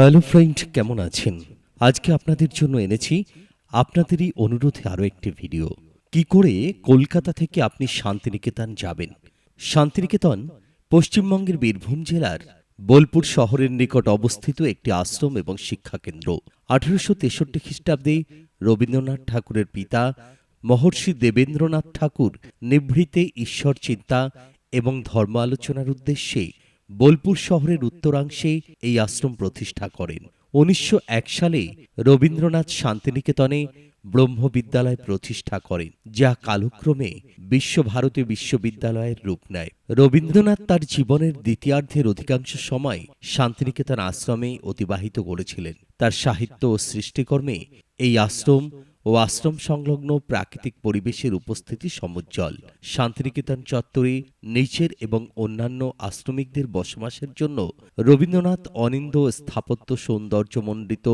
Hello friend, কেমন আছেন? আজকে আপনাদের জন্য এনেছি আপনাদেরই অনুরোধে আরও একটি ভিডিও। কি করে কলকাতা থেকে আপনি শান্তিনিকেতন যাবেন? শান্তিনিকেতন, পশ্চিমবঙ্গের বীরভূম জেলার বোলপুর শহরের নিকট অবস্থিত একটি আশ্রম এবং শিক্ষাকেন্দ্র আঠারোশো তেষট্টি খ্রিস্টাব্দে রবীন্দ্রনাথ ঠাকুরের পিতা মহর্ষি দেবেন্দ্রনাথ ঠাকুর নিভৃতে ঈশ্বর চিন্তা এবং ধর্ম আলোচনার উদ্দেশ্যে বোলপুর শহরের উত্তরাংশে এই আশ্রম প্রতিষ্ঠা করেন। উনিশশো এক সালে রবীন্দ্রনাথ শান্তিনিকেতনে ব্রহ্মবিদ্যালয় প্রতিষ্ঠা করেন, যা কালক্রমে বিশ্বভারতী বিশ্ববিদ্যালয়ের রূপ নেয়। রবীন্দ্রনাথ তার জীবনের দ্বিতীয়ার্ধের অধিকাংশ সময় শান্তিনিকেতন আশ্রমে অতিবাহিত করেছিলেন। তার সাহিত্য ও সৃষ্টিকর্মে এই আশ্রম ও আশ্রম সংলগ্ন প্রাকৃতিক পরিবেশের উপস্থিতি সমুজ্জ্বল। শান্তিনিকেতন চত্বরে নিচের এবং অন্যান্য আশ্রমিকদের বসবাসের জন্য রবীন্দ্রনাথ অনিন্দ স্থাপত্য সৌন্দর্যমণ্ডিত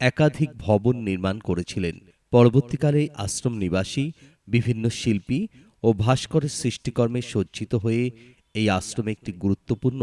একাধিক ভবন নির্মাণ করেছিলেন। পরবর্তীকালে আশ্রম নিবাসী, বিভিন্ন শিল্পী ও ভাস্করের সৃষ্টিকর্মে সজ্জিত হয়ে এই আশ্রম একটি গুরুত্বপূর্ণ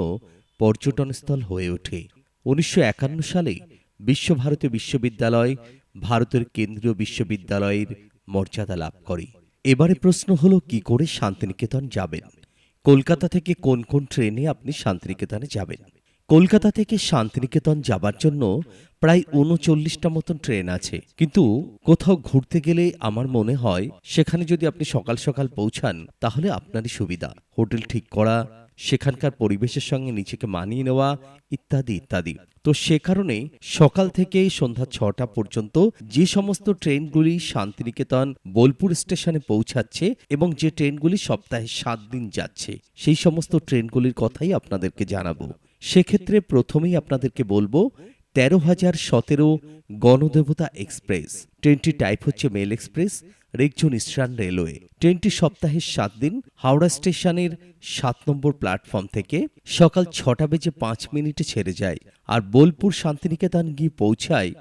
পর্যটনস্থল হয়ে ওঠে। উনিশশো একান্ন সালে বিশ্বভারতী বিশ্ববিদ্যালয় ভারতের কেন্দ্রীয় বিশ্ববিদ্যালয়ের মর্যাদা লাভ করে। এবারে প্রশ্ন হলো, কি করে শান্তিনিকেতন যাবেন? কলকাতা থেকে কোন কোন ট্রেনে আপনি শান্তিনিকেতনে যাবেন? কলকাতা থেকে শান্তিনিকেতন যাবার জন্য প্রায় উনচল্লিশটা মতন ট্রেন আছে। কিন্তু কোথাও ঘুরতে গেলে আমার মনে হয়, সেখানে যদি আপনি সকাল সকাল পৌঁছান, তাহলে আপনারই সুবিধা। হোটেল ঠিক করা সেখানকার পরিবেশের সঙ্গে নিজেকে মানিয়ে নেওয়া ইত্যাদি ইত্যাদি। তো সে কারণে সকাল থেকে সন্ধ্যা ছটা পর্যন্ত যে সমস্ত ট্রেনগুলি শান্তিনিকেতন বোলপুর স্টেশনে পৌঁছাচ্ছে এবং যে ট্রেনগুলি সপ্তাহে সাত দিন যাচ্ছে, সেই সমস্ত ট্রেনগুলির কথাই আপনাদেরকে জানাব। সেক্ষেত্রে প্রথমেই আপনাদেরকে বলব, তেরো হাজার সতেরো গণদেবতা এক্সপ্রেস। ট্রেনটি টাইপ হচ্ছে মেল এক্সপ্রেস রেকজন ইস্টার্ন রেলওয়ে। ট্রেনটি সপ্তাহের সাত দিন হাওড়া স্টেশনের সাত নম্বর প্ল্যাটফর্ম থেকে সকাল ছটা বেজে পাঁচ মিনিটে ছেড়ে যায় আর বোলপুর শান্তিনিকেতন গিয়ে পৌঁছায়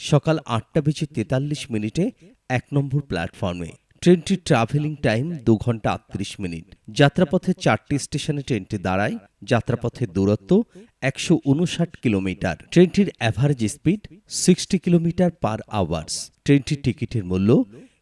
সকাল আটটা বেজে তেতাল্লিশ মিনিটে এক নম্বর প্ল্যাটফর্মে। ট্রেনটির ট্রাভেলিং টাইম দু ঘণ্টা আটত্রিশ মিনিট। যাত্রাপথে চারটি স্টেশনে ট্রেনটি দাঁড়ায় যাত্রাপথের দূরত্ব একশো উনষাট কিলোমিটার। ট্রেনটির average speed sixty kilometre per hours ট্রেনটির টিকিটের মূল্য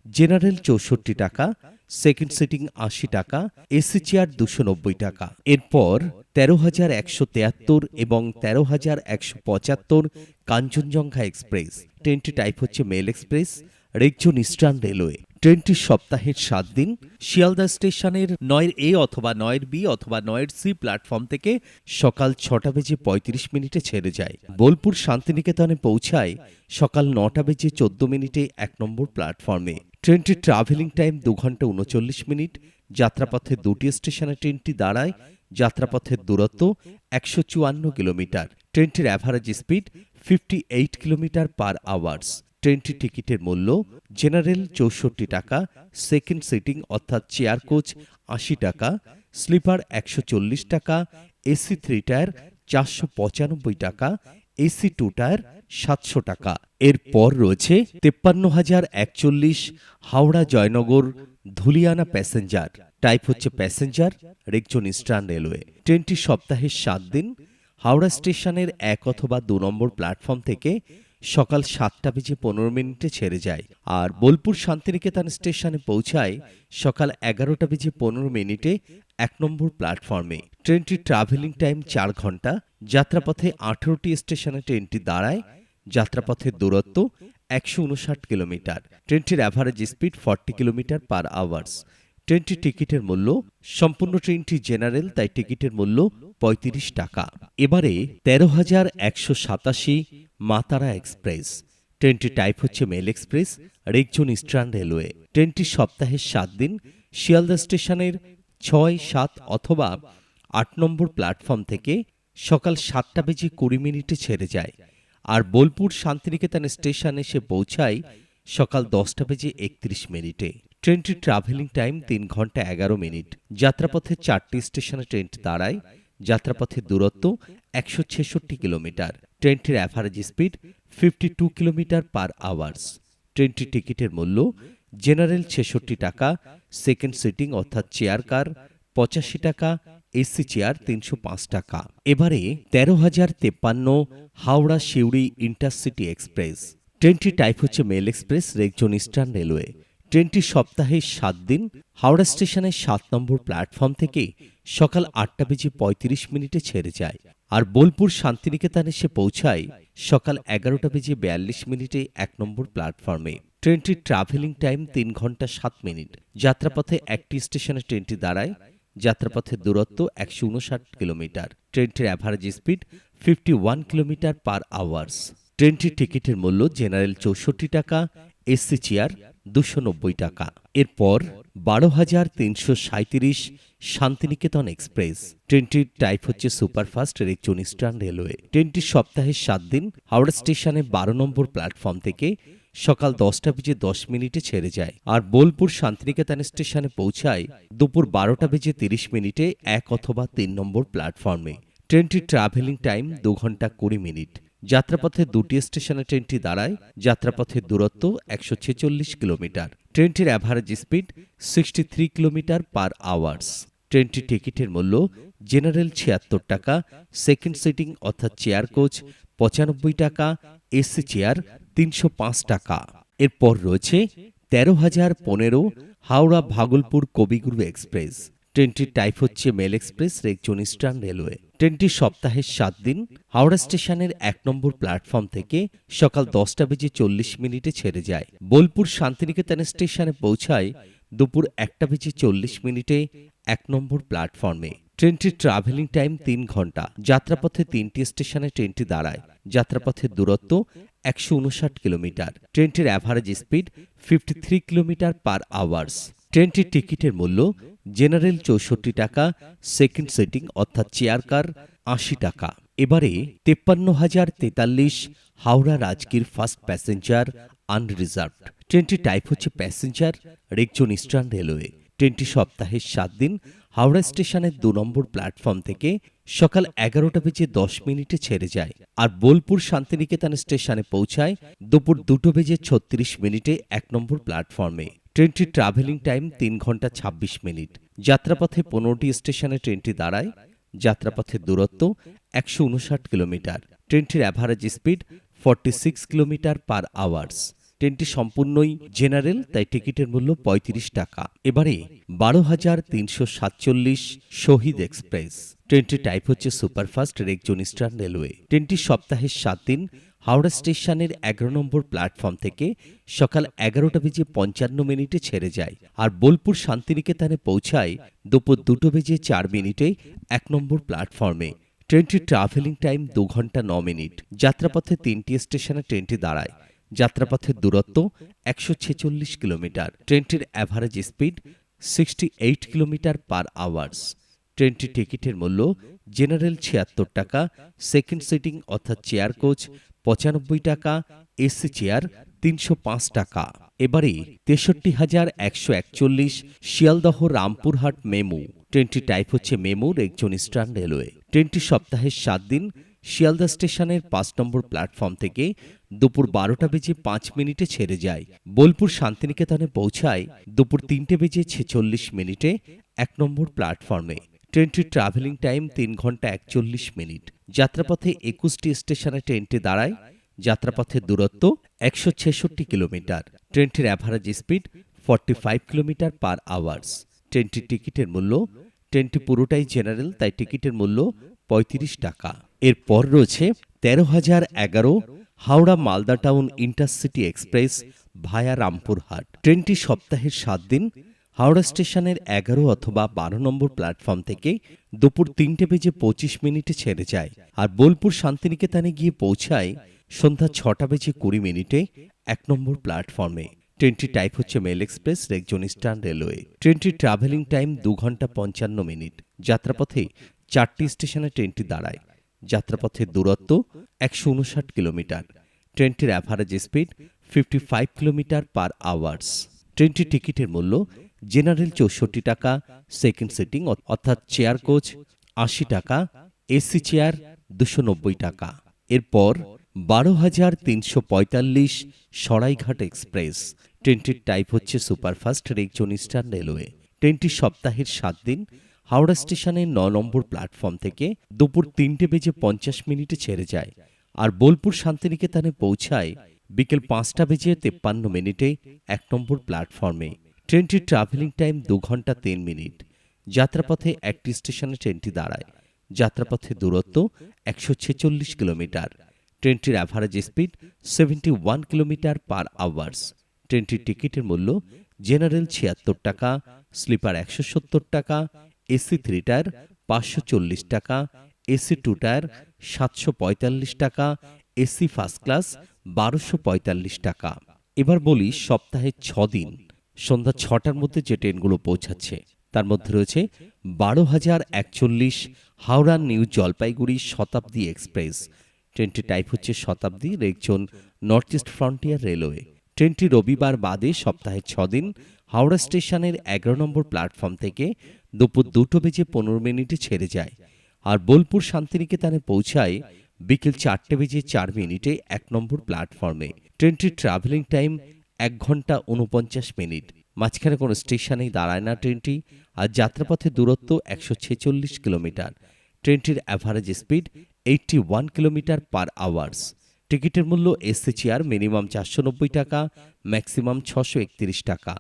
জেনারেল চৌষট্টি টাকা, সেকেন্ড সিটিং আশি টাকা, এসি চেয়ার দুশো নব্বই টাকা। এরপর তেরো হাজার একশো তেয়াত্তর এবং তেরো হাজার একশো পঁচাত্তর কাঞ্চনজঙ্ঘা এক্সপ্রেস। ট্রেনটি টাইপ হচ্ছে মেল এক্সপ্রেস রেকজন ইস্টার্ন রেলওয়ে। ট্রেনটি সপ্তাহের সাত দিন, শিয়ালদা স্টেশনের নয়ের এ অথবা নয়ের বি অথবা নয়ের সি প্ল্যাটফর্ম থেকে সকাল ছটা বেজে পঁয়ত্রিশ মিনিটে ছেড়ে যায়। বোলপুর শান্তিনিকেতনে পৌঁছায় সকাল নটা বেজে চোদ্দ মিনিটে এক নম্বর প্ল্যাটফর্মে। ট্রেনটির ট্রাভেলিং টাইম দু ঘণ্টা উনচল্লিশ মিনিট, যাত্রাপথে দুটি স্টেশনে ট্রেনটি দাঁড়ায়, যাত্রাপথের দূরত্ব একশো চুয়ান্ন কিলোমিটার। ট্রেনটির average speed fifty eight kilometre per hours ট্রেনটির টিকিটের মূল্য জেনারেল চৌষট্টি টাকা সেকেন্ড সিটিং অর্থাৎ চেয়ার কোচ আশি টাকা স্লিপার একশো চল্লিশ টাকা এসি থ্রি টায়ার চারশো পঁচানব্বই টাকা এসি টু টায়ার সাতশো টাকা। এরপর রয়েছে তেপ্পান্ন হাজার একচল্লিশ হাওড়া জয়নগর ধুলিয়ানা প্যাসেঞ্জার। টাইপ হচ্ছে প্যাসেঞ্জার, রেকজন ইস্টার্ন রেলওয়ে। ট্রেনটি সপ্তাহের সাত দিন, হাওড়া স্টেশনের এক অথবা দু নম্বর প্ল্যাটফর্ম থেকে সকাল সাতটা বেজে পনেরো মিনিটে ছেড়ে যায় আর বোলপুর শান্তিনিকেতন স্টেশনে পৌঁছায় সকাল এগারোটা বেজে পনেরো মিনিটে এক নম্বর প্ল্যাটফর্মে। ট্রেনটির ট্রাভেলিং টাইম চার ঘণ্টা যাত্রাপথে আঠেরোটি স্টেশনে ট্রেনটি দাঁড়ায়। যাত্রাপথের দূরত্ব একশো উনষাট কিলোমিটার। ট্রেনটির average speed forty kilometre per hours ট্রেনটির টিকিটের মূল্য, সম্পূর্ণ ট্রেনটি জেনারেল তাই টিকিটের মূল্য পঁয়ত্রিশ টাকা। এবারে তেরো হাজার একশো সাতাশি মাতারা এক্সপ্রেস। ট্রেনটি টাইপ হচ্ছে মেল এক্সপ্রেস রেকজন ইস্টার্ন রেলওয়ে। ট্রেনটি সপ্তাহের সাত দিন, শিয়ালদা স্টেশনের ছয়, সাত অথবা আট নম্বর প্ল্যাটফর্ম থেকে সকাল সাতটা বেজে কুড়ি মিনিটে ছেড়ে যায়। আর বোলপুর শান্তিনিকেতন স্টেশন এসে পৌঁছায় সকাল দশটা বেজে একত্রিশ মিনিটে। ট্রেনটির ট্রাভেলিং টাইম তিন ঘণ্টা এগারো মিনিট। যাত্রাপথে চারটি স্টেশনে ট্রেনটি দাঁড়ায়। যাত্রাপথের দূরত্ব একশো ছেষট্টি কিলোমিটার। ট্রেনটির average speed fifty two kilometre per hours ট্রেনটির টিকিটের মূল্য জেনারেল ছেষট্টি টাকা সেকেন্ড সিটিং অর্থাৎ চেয়ার কার পঁচাশি টাকা এসি চেয়ার তিনশো পাঁচ টাকা। এবারে তেরো হাজার তেপ্পান্ন হাওড়া শিউড়ি ইন্টারসিটি এক্সপ্রেস। ট্রেনটি টাইপ হচ্ছে মেল এক্সপ্রেস রেকজন ইস্টার্ন রেলওয়ে ট্রেনটি সপ্তাহে সাত দিন, হাওড়া স্টেশনের সাত নম্বর প্ল্যাটফর্ম থেকে সকাল আটটা বেজে পঁয়ত্রিশ মিনিটে ছেড়ে যায়। আর বোলপুর শান্তিনিকেতনে সে পৌঁছায় সকাল এগারোটা বেজে বিয়াল্লিশ মিনিটে এক নম্বর প্ল্যাটফর্মে ট্রেনটির ট্রাভেলিং টাইম তিন ঘণ্টা সাত মিনিট। যাত্রাপথে একটি স্টেশনে ট্রেনটি দাঁড়ায় যাত্রাপথের দূরত্ব একশো উনষাট কিলোমিটার। ট্রেনটির average speed fifty one kilometre per hours ট্রেনটির টিকিটের মূল্য জেনারেল চৌষট্টি টাকা, এসি চেয়ার দুশো নব্বই টাকা। এরপর বারো হাজার তিনশো সাঁত্রিশ শান্তিনিকেতন এক্সপ্রেস ট্রেনটির টাইপ হচ্ছে superfast rail zone eastern railway ট্রেনটি সপ্তাহে সাত দিন হাওড়া স্টেশনে বারো নম্বর প্ল্যাটফর্ম থেকে সকাল দশটা বেজে দশ মিনিটে ছেড়ে যায়। আর বোলপুর শান্তিনিকেতন স্টেশনে পৌঁছায় দুপুর বারোটা বেজে তিরিশ মিনিটে এক অথবা তিন নম্বর প্ল্যাটফর্মে। ট্রেনটির ট্রাভেলিং টাইম দু ঘণ্টা কুড়ি মিনিট। যাত্রাপথে দুটি স্টেশনে ট্রেনটি দাঁড়ায় যাত্রাপথের দূরত্ব একশো ছেচল্লিশ কিলোমিটার। ট্রেনটির average speed sixty three kilometre per hours ট্রেনটির টিকিটের মূল্য জেনারেল ছিয়াত্তর টাকা সেকেন্ড সিটিং অর্থাৎ চেয়ার কোচ পঁচানব্বই টাকা এসি চেয়ার তিনশো পাঁচ টাকা। এরপর রয়েছে তেরো হাজার পনেরো হাওড়া ভাগলপুর কবিগুরু এক্সপ্রেস। ট্রেনটির টাইপ হচ্ছে মেল এক্সপ্রেস রেকজন ইস্টার্ন রেলওয়ে। ট্রেনটি সপ্তাহের সাত দিন। হাওড়া স্টেশনের এক নম্বর প্ল্যাটফর্ম থেকে সকাল দশটা বেজে চল্লিশ মিনিটে ছেড়ে যায়। বোলপুর শান্তিনিকেতন স্টেশনে পৌঁছায় দুপুর একটা বেজে চল্লিশ মিনিটে এক নম্বর প্ল্যাটফর্মে। ট্রেনটির ট্রাভেলিং টাইম তিন ঘণ্টা। যাত্রাপথে তিনটি স্টেশনে ট্রেনটি দাঁড়ায়। যাত্রাপথের দূরত্ব একশো উনষাট কিলোমিটার। ট্রেনটির average speed fifty three kilometre per hours ট্রেনটির টিকিটের মূল্য জেনারেল চৌষট্টি টাকা সেকেন্ড সিটিং অর্থাৎ চেয়ার কার আশি টাকা। এবারে তেপ্পান্ন হাজার তেতাল্লিশ Howrah Rajgir first passenger unreserved ট্রেনটি টাইপ হচ্ছে প্যাসেঞ্জার রেকজন ইস্টার্ন রেলওয়ে ট্রেনটি সপ্তাহের সাত দিন হাওড়া স্টেশনের দু নম্বর প্ল্যাটফর্ম থেকে সকাল এগারোটা বেজে দশ মিনিটে ছেড়ে যায় আর বোলপুর শান্তিনিকেতন স্টেশনে পৌঁছায় দুপুর দুটো বেজে ছত্রিশ মিনিটে এক নম্বর প্ল্যাটফর্মে। ট্রেনটির ট্রাভেলিং টাইম তিন ঘণ্টা ছাব্বিশ মিনিট। যাত্রাপথে পনেরোটি স্টেশনে ট্রেনটি দাঁড়ায়। যাত্রাপথের দূরত্ব একশো উনষাট কিলোমিটার। ট্রেনটির average speed forty six kilometre per hours ট্রেনটি সম্পূর্ণই জেনারেল, তাই টিকিটের মূল্য পঁয়ত্রিশ টাকা। এবারে বারো হাজার তিনশো সাতচল্লিশ শহীদ এক্সপ্রেস। ট্রেনটি টাইপ হচ্ছে সুপারফাস্ট রেকজন ইস্টার্ন রেলওয়ে। ট্রেনটি সপ্তাহের সাত দিন হাওড়া স্টেশনের এগারো নম্বর প্ল্যাটফর্ম থেকে সকাল এগারোটা বেজে পঞ্চান্ন মিনিটে ছেড়ে যায় আর বোলপুর শান্তিনিকেতনে পৌঁছায় দুপুর দুটো বেজে চার মিনিটে এক নম্বর প্ল্যাটফর্মে। ট্রেনটির ট্রাভেলিং টাইম দু ঘণ্টা ন মিনিট। যাত্রাপথে তিনটি স্টেশনে ট্রেনটি দাঁড়ায়। যাত্রাপথের দূরত্ব একশো ছেচল্লিশ কিলোমিটার। ট্রেনটির average speed sixty eight kilometre per hours ট্রেনটির টিকিটের মূল্য জেনারেল ছিয়াত্তর টাকা সেকেন্ড সিটিং অর্থাৎ চেয়ার কোচ পঁচানব্বই টাকা এসি চেয়ার তিনশো পাঁচ টাকা। এবারে তেষট্টি হাজার একশো একচল্লিশ শিয়ালদহ রামপুরহাট মেমু। ট্রেনটি টাইপ হচ্ছে মেমুর একজন ইস্টার্ন রেলওয়ে। ট্রেনটি সপ্তাহের সাত দিন শিয়ালদা স্টেশনের পাঁচ নম্বর প্ল্যাটফর্ম থেকে দুপুর বারোটা বেজে পাঁচ মিনিটে ছেড়ে যায়। বোলপুর শান্তিনিকেতনে পৌঁছায় দুপুর তিনটে বেজে ছেচল্লিশ মিনিটে এক নম্বর প্ল্যাটফর্মে। ট্রেনটির ট্রাভেলিং টাইম তিন ঘণ্টা একচল্লিশ মিনিট। যাত্রাপথে একুশটি স্টেশনে ট্রেনটি দাঁড়ায়। যাত্রাপথের দূরত্ব একশো ছেষট্টি কিলোমিটার। ট্রেনটির average speed forty five kilometre per hours ট্রেনটির টিকিটের মূল্য, ট্রেনটি পুরোটাই জেনারেল তাই টিকিটের মূল্য পঁয়ত্রিশ টাকা। এরপর রয়েছে তেরো হাজার এগারো Howrah Malda town intercity express via Rampurhat. ট্রেনটি সপ্তাহের সাত দিন, হাওড়া স্টেশনের এগারো অথবা বারো নম্বর প্ল্যাটফর্ম থেকে দুপুর তিনটে বেজে পঁচিশ মিনিটে ছেড়ে যায় আর বোলপুর শান্তিনিকেতনে গিয়ে পৌঁছায় সন্ধ্যা ছটা বেজে কুড়ি মিনিটে এক নম্বর প্ল্যাটফর্মে। ট্রেনটি টাইপ হচ্ছে মেল এক্সপ্রেস রেকজন ইস্টার্ন রেলওয়ে। ট্রেনটির ট্রাভেলিং টাইম দু ঘণ্টা পঞ্চান্ন মিনিট। যাত্রাপথে চারটি স্টেশনে ট্রেনটি দাঁড়ায়। যাত্রাপথের দূরত্ব একশো উনষাট কিলোমিটার। ট্রেনটির average speed fifty five kilometre per hours ট্রেনটির টিকিটের মূল্য জেনারেল চৌষট্টি টাকা সেকেন্ড সিটিং অর্থাৎ চেয়ার কোচ আশি টাকা এসি চেয়ার দুশো নব্বই টাকা। এরপর বারো হাজার তিনশো পঁয়তাল্লিশ সরাইঘাট এক্সপ্রেস। ট্রেনটির টাইপ হচ্ছে সুপারফাস্ট রেকজন ইস্টার্ন রেলওয়ে। ট্রেনটি সপ্তাহের সাত দিন হাওড়া স্টেশনের ন নম্বর প্ল্যাটফর্ম থেকে দুপুর তিনটে বেজে পঞ্চাশ মিনিটে ছেড়ে যায় আর বোলপুর শান্তিনিকেতনে পৌঁছায় বিকেল পাঁচটা বেজে তেপ্পান্ন মিনিটে এক নম্বর প্ল্যাটফর্মে। ট্রেনটির ট্রাভেলিং টাইম দু ঘণ্টা তিন মিনিট। যাত্রাপথে একটি স্টেশনে ট্রেনটি দাঁড়ায়। যাত্রাপথে দূরত্ব একশো ছেচল্লিশ কিলোমিটার। ট্রেনটির average speed seventy one kilometre per hours ট্রেনটির টিকিটের মূল্য জেনারেল ছিয়াত্তর টাকা স্লিপার একশো সত্তর টাকা এসি থ্রি টায়ার পাঁচশো চল্লিশ টাকা, এসি টু টায়ার সাতশো পঁয়তাল্লিশ টাকা, এসি ফার্স্ট ক্লাস বারোশো পঁয়তাল্লিশ টাকা। এবার বলি সপ্তাহে ছ দিন সন্ধ্যা ছটার মধ্যে যে ট্রেনগুলো পৌঁছাচ্ছে। তার মধ্যে রয়েছে বারো হাজার একচল্লিশ হাওড়া নিউ জলপাইগুড়ি শতাব্দী এক্সপ্রেস। ট্রেনটির টাইপ হচ্ছে শতাব্দী রেকজন নর্থ ইস্ট ফ্রন্টিয়ার রেলওয়ে। ট্রেনটি রবিবার বাদে সপ্তাহে ছদিন হাওড়া স্টেশনের এগারো নম্বর প্ল্যাটফর্ম থেকে দুপুর দুটো বেজে পনেরো মিনিটে ছেড়ে যায় আর বোলপুর শান্তিনিকেতনে পৌঁছায় বিকেল চারটে বেজে চার মিনিটে এক নম্বর প্ল্যাটফর্মে। ট্রেনটির ট্রাভেলিং টাইম এক ঘণ্টা উনপঞ্চাশ মিনিট। মাঝখানে কোনো স্টেশনেই দাঁড়ায় না ট্রেনটি আর যাত্রাপথের দূরত্ব একশো ছেচল্লিশ কিলোমিটার। ট্রেনটির average speed eighty one kilometre per hours টিকিটের মূল্য এসি চেয়ার মিনিমাম চারশো নব্বই টাকা ম্যাক্সিমাম ছশো একত্রিশ টাকা।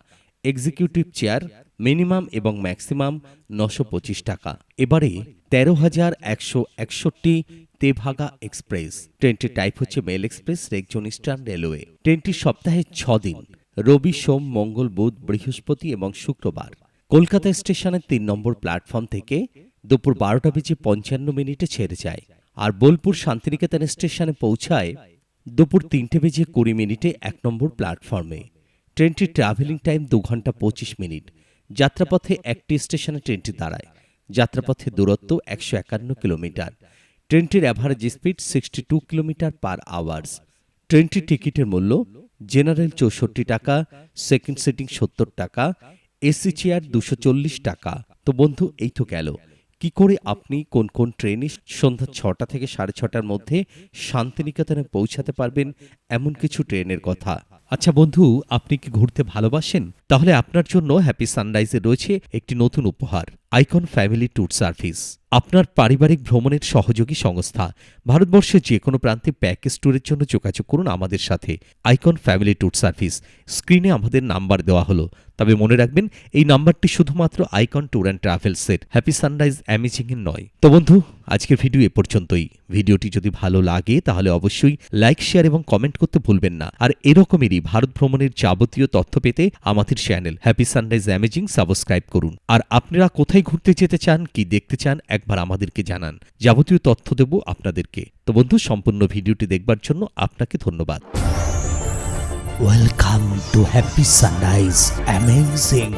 এক্সিকিউটিভ চেয়ার মিনিমাম এবং ম্যাক্সিমাম নশো পঁচিশ টাকা। এবারে তেরো হাজার একশো একষট্টি তেভাগা এক্সপ্রেস। ট্রেনটির টাইপ হচ্ছে মেল এক্সপ্রেস, রেকজন ইস্টার্ন রেলওয়ে। ট্রেনটি সপ্তাহে ছ দিন রবি, সোম, মঙ্গল, বুধ, বৃহস্পতি এবং শুক্রবার। কলকাতা স্টেশনের তিন নম্বর প্ল্যাটফর্ম থেকে দুপুর বারোটা বেজে পঞ্চান্ন মিনিটে ছেড়ে যায় আর বোলপুর শান্তিনিকেতন স্টেশনে পৌঁছায় দুপুর তিনটে বেজে কুড়ি মিনিটে এক নম্বর প্ল্যাটফর্মে ট্রেনটির ট্রাভেলিং টাইম দু ঘণ্টা পঁচিশ মিনিট। যাত্রাপথে একটি স্টেশনে ট্রেনটি দাঁড়ায়। যাত্রাপথে দূরত্ব একশো একান্ন কিলোমিটার। ট্রেনটির average speed sixty two kilometre per hours ট্রেনটির টিকিটের মূল্য জেনারেল চৌষট্টি টাকা সেকেন্ড সিটিং সত্তর টাকা এসি চেয়ার দুশো চল্লিশ টাকা। তো বন্ধু, এই তো গেল। কি করে আপনি কোন কোন ট্রেনে সন্ধ্যা ছটা থেকে সাড়ে ছটার মধ্যে শান্তিনিকেতনে পৌঁছাতে পারবেন এমন কিছু ট্রেনের কথা? আচ্ছা বন্ধু, আপনি কি ঘুরতে ভালোবাসেন? তাহলে আপনার জন্য হ্যাপি সানরাইজে রয়েছে একটি নতুন উপহার। আইকন ফ্যামিলি ট্যুর সার্ভিস, আপনার পারিবারিক ভ্রমণের সহযোগী সংস্থা। ভারতবর্ষের যে কোনো প্রান্তে প্যাকেজ ট্যুরের জন্য যোগাযোগ করুন আমাদের সাথে। আইকন ফ্যামিলি ট্যুর সার্ভিস, স্ক্রিনে আমাদের নাম্বার দেওয়া হলো। তবে মনে রাখবেন, এই নাম্বারটি শুধুমাত্র আইকন ট্যুর অ্যান্ড ট্রাভেলসের হ্যাপি সানরাইজ অ্যামেজিং এর নয়। তো বন্ধু আজকের ভিডিও এ পর্যন্তই। ভিডিওটি যদি ভালো লাগে, তাহলে অবশ্যই লাইক শেয়ার এবং কমেন্ট করতে ভুলবেন না। আর এরকমেরই ভারত ভ্রমণের যাবতীয় তথ্য পেতে আমাদের channel happy sunrise amazing subscribe করুন। আর আপনারা কোথায় ঘুরতে যেতে চান, কি দেখতে চান, একবার আমাদেরকে জানান। যাবতীয় তথ্য দেব আপনাদেরকে। তো বন্ধু, সম্পূর্ণ ভিডিওটি দেখবার জন্য আপনাকে ধন্যবাদ। Welcome to Happy Sunrise Amazing